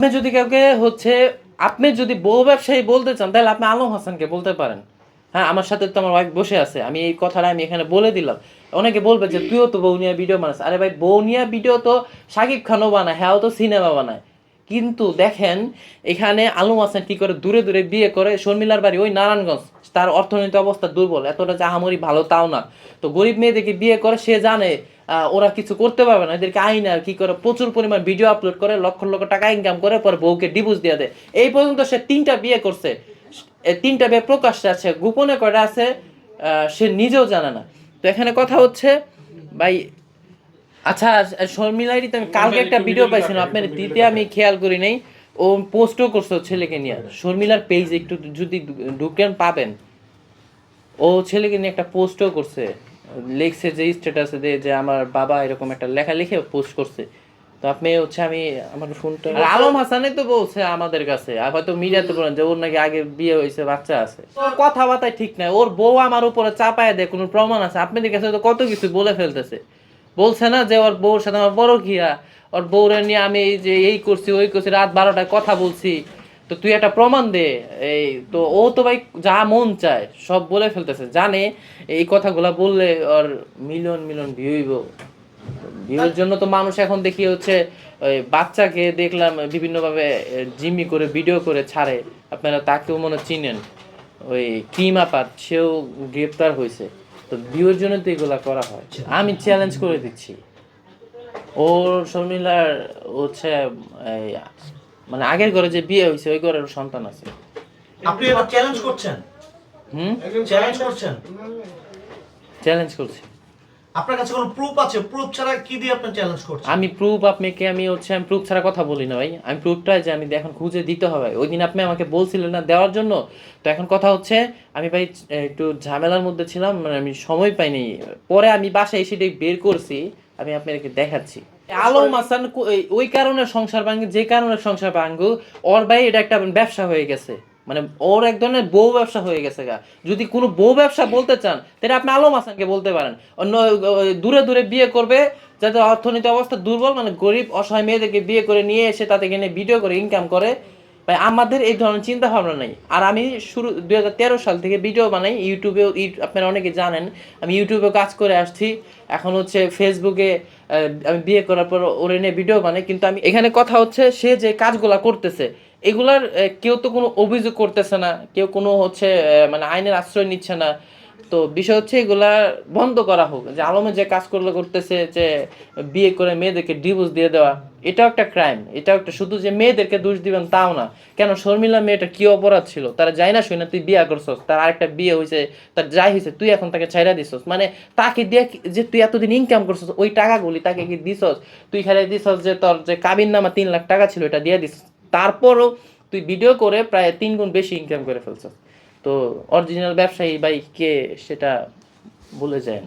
আপনি যদি কাউকে হচ্ছে, আপনি যদি বউ ব্যবসায়ী বলতে চান, তাহলে আপনি আলম হাসানকে বলতে পারেন। হ্যাঁ আমার সাথে তো আমার ওয়াইফ বসে আছে, আমি এই কথাটা আমি এখানে বলে দিলাম। অনেকে বলবে যে, তুইও তো বউ নিয়ে ভিডিও বানাস। আরে ভাই বউ নিয়ে ভিডিও তো শাকিব খানও বানায় হ্যাঁ তো সিনেমা বানায়। কিন্তু দেখেন, এখানে আলম হাসান কি করে দূরে দূরে বিয়ে করে শর্মিলার বাড়ি, ওই নারায়ণগঞ্জ। তার অর্থনৈতিক অবস্থা দুর্বল, এতটা যে ভালো তাও না। তো গরিব মেয়েদেরকে বিয়ে করে সে জানে ওরা কিছু করতে পারবে না। এদেরকে আইন আর কি করে প্রচুর পরিমাণ ভিডিও আপলোড করে, লক্ষ লক্ষ টাকা ইনকাম করে, পরে বউকে ডিভোর্স দিয়ে দেয়। এই পর্যন্ত সে তিনটা বিয়ে করছে। তিনটা বিয়ে প্রকাশ্যে আছে, গোপনে কয়টা আছে সে নিজেও জানে না। তো এখানে কথা হচ্ছে, ভাই আচ্ছা তো আমি কালকে একটা ভিডিও পাইছিলাম আপনার দিতে আমি খেয়াল করি নাই। ও পোস্টও করছে ছেলেকে নিয়ে। শর্মিলার পেজ একটু যদি ঢুকেন পাবেন ও ছেলেকে নিয়ে একটা পোস্টও করছে। লিখছে যে স্ট্যাটাসে দিয়ে যে আমার বাবা এরকম একটা লেখা লিখে পোস্ট করছে। তো আপনি হচ্ছে আমি আমার ফোনটা আলম হাসানই তো বলছে আমাদের কাছে। আর হয়তো মিডিয়াতে বলেন যে ওর নাকি আগে বিয়ে হয়েছে বাচ্চা আছে। কথাবার্তায় ঠিক নাই। ওর বউ আমার উপরে চাপায় দেয় কোনো প্রমাণ আছে? আপনাদের কাছে তো কত কিছু বলে ফেলতেছে। বলছে না যে ওর বউর সাথে আমার বড় কিয়া ওর বউরে নিয়ে আমি এই যে এই করছি, ওই করছি, রাত বারোটায় কথা বলছি। তো তুই একটা প্রমাণ দে। এই তো ও তো ভাই যা মন চায়, সব বলে ফেলতেছে। জানে এই কথাগুলা বললে ওর মিলিয়ন মিলিয়ন ভিউইব ভিউর জন্য তো মানুষ এখন দেখি হচ্ছে, ওই বাচ্চাকে দেখলাম বিভিন্নভাবে জিমি করে ভিডিও করে ছাড়ে। আপনারা তাকেও মনে চিনেন। ওই ক্রিম আপাত সেও গ্রেপ্তার হয়েছে। তো ভিউর জন্য তো এগুলো করা হয়। আমি চ্যালেঞ্জ করে দিচ্ছি। ওর শর্মিলার হচ্ছে মানে আগের ঘরে যে বিয়ে হয়েছে ওই ঘরের সন্তান আছে। আপনি এবার চ্যালেঞ্জ করছেন? হুম? চ্যালেঞ্জ করছেন? চ্যালেঞ্জ করছি। আপনার কাছে কোনো প্রুফ আছে? প্রুফ ছাড়া কি দিয়ে আপনি চ্যালেঞ্জ করছেন? আমি প্রুফ আপনাকে আমি হচ্ছে আমি প্রুফ ছাড়া কথা বলি না ভাই। আমি প্রুফটা যে আমি এখন খুঁজে দিতে হবে ওই দিন আপনি আমাকে বলছিলেন না দেওয়ার জন্য। তো এখন কথা হচ্ছে আমি ভাই একটু ঝামেলার মধ্যে ছিলাম মানে আমি সময় পাইনি। পরে আমি বাসায় এসে বের করছি আমি আপনাদেরকে দেখাচ্ছি। আলম এই- ওই কারণে সংসার ভাঙ্গে যে কারণে সংসার ভাঙ্গু ওর ভাই এটা একটা ব্যবসা হয়ে গেছে। মানে ওর এক ধরনের বউ ব্যবসা হয়ে গেছে গা। যদি কোনো বউ ব্যবসা বলতে চান, তাহলে আপনি আলম হাসানকে বলতে পারেন। অন্য দূরে দূরে বিয়ে করবে, যাতে অর্থনীতি অবস্থা দুর্বল মানে গরিব, অসহায় মেয়েদেরকে বিয়ে করে নিয়ে এসে তাতে কিনে ভিডিও করে ইনকাম করে। ভাই, আমাদের এই ধরনের চিন্তা ভাবনা নাই। আর আমি শুরু, দুই হাজার তেরো সাল থেকে ভিডিও বানাই ইউটিউবেও ইউট- আপনারা অনেকে জানেন, আমি ইউটিউবে কাজ করে আসছি। এখন হচ্ছে ফেসবুকে আমি বিয়ে করার পর ওরে নিয়ে ভিডিও বানাই, কিন্তু আমি এখানে কথা হচ্ছে, সে যে কাজগুলা করতেছে, এগুলার কেউ তো কোনো অভিযোগ করতেছে না, কেউ কোনো হচ্ছে মানে আইনের আশ্রয় নিচ্ছে না তো বিষয় হচ্ছে এগুলা বন্ধ করা হোক। যে আলমে যে কাজ করলে করতেছে যে বিয়ে করে মেয়েদেরকে ডিভোর্স দিয়ে দেওয়া, এটাও একটা ক্রাইম এটাও একটা শুধু যে মেয়েদেরকে দোষ দিবেন তাও না। কেন শর্মিলা মেয়েটা কি অপরাধ ছিল? তারা যাই না শুই না তুই বিয়ে করছস, তার আরেকটা বিয়ে হয়েছে তার যাই হয়েছে তুই এখন তাকে ছাইরা দিছস। মানে তাকে দিয়ে যে তুই এতদিন ইনকাম করছস, ওই টাকাগুলি তাকে কি দিছস? তুই খালি দিছস যে তোর যে কাবিন নামা তিন লাখ টাকা ছিল, এটা দিয়ে দিস তারপরও তুই ভিডিও করে প্রায় তিন গুণ বেশি ইনকাম করে ফেলছস। তো অরিজিনাল ব্যবসায়ী বাই কে সেটা ভুলে যায়